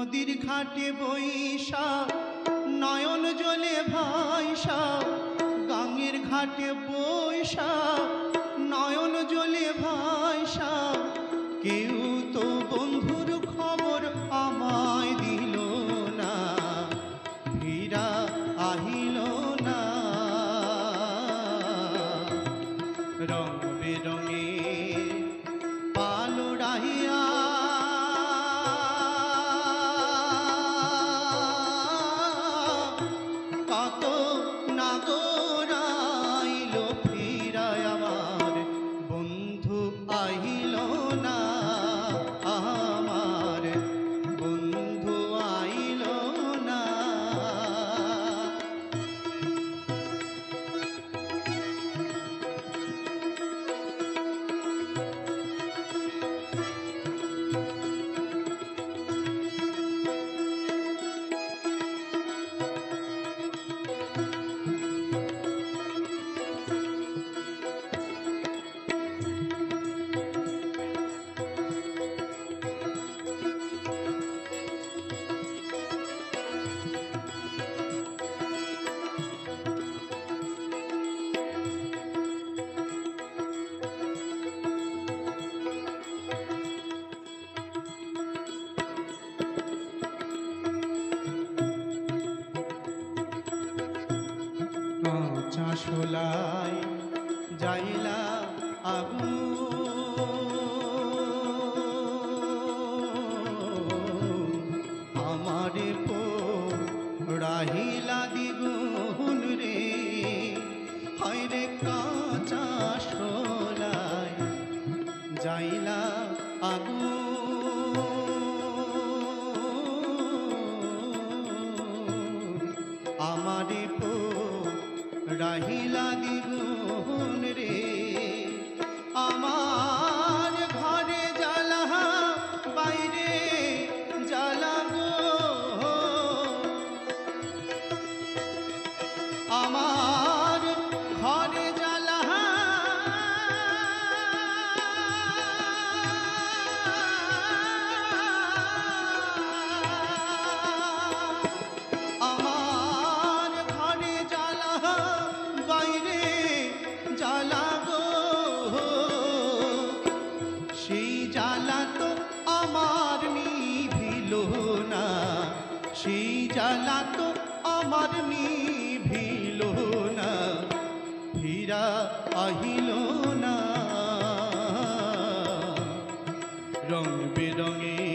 নদীর ঘাটে বৈশা নয়ন জলে ভাইসা গাঙের ঘাটে বৈশা ঝুলাই যাইলা আগু ফিরা আহিল না। রং বেরঙের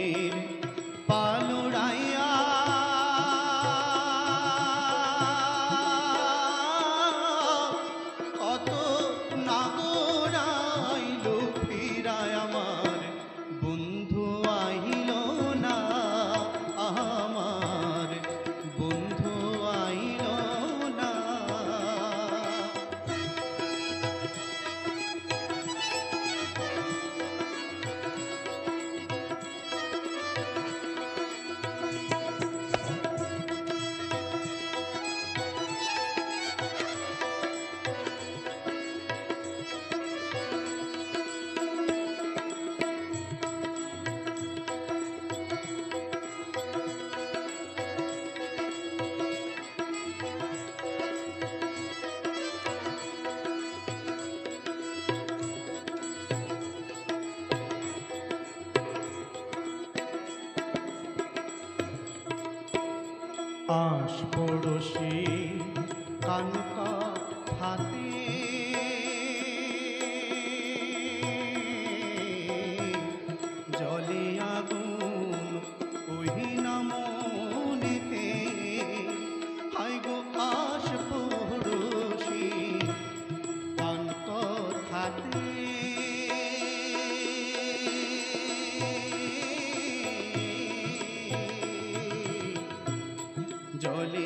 আশ পড়োশী কানকা হাতে। জলে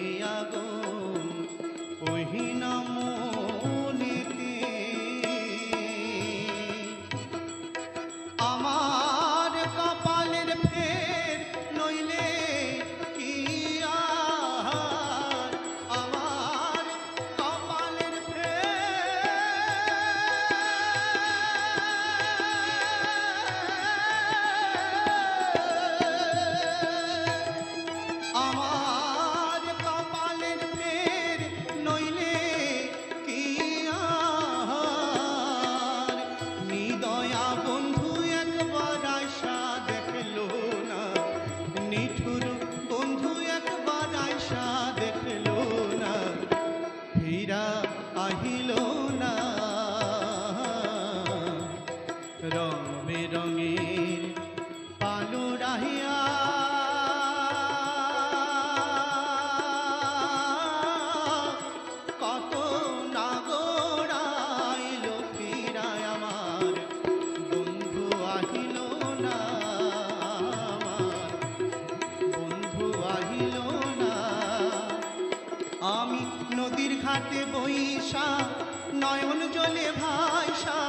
রং বেরঙের কত নাগরাইল ফিরায় আমার, বন্ধু আহিল না আমার, বন্ধু আহিল না। আমি নদীর ঘাটে বৈশা, নয়ন জলে ভাইসা